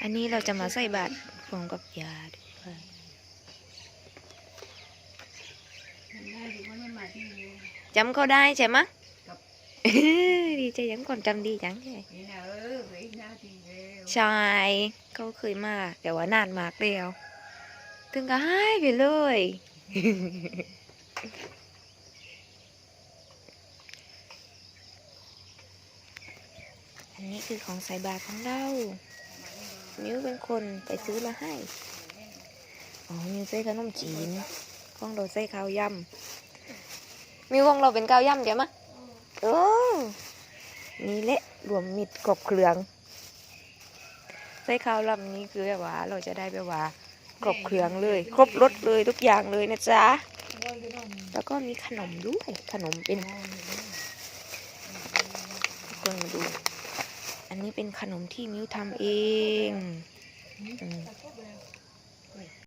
อันนี้เราจะมาใส่บาตรพร้อมกับยาด้วยได้ถึงมันไม่มาที่นี่จำเขาได้ใช่ไหมะครับดีใจยังก่อนจำดีจังใช่นี่นะเออไปหน้าที่เร็วใช่เขาเคยมาแต่ว่านานมากแล้วถึงก็หายไปเลย อันนี้คือของใส่บาตรของเรา มิวเป็นคนไปซื้อมาให้ อ๋อ มิวใส่ขนมจีนของเราใส่ข้าวยำมิวของเราเป็นข้าวยำใช่ไหมโอ้นี่แหละรวมมิตรกบเครื่อง ใส่ข้าวลำนี้คือแบบว่าเราจะได้แบบว่าครบเครื่องเลย ครบรสเลยทุกอย่างเลยนะจ๊ะ แล้วก็มีขนมด้วย ขนมเป็นทุกคนมาดู อันนี้เป็นขนมที่มิวทำเองอ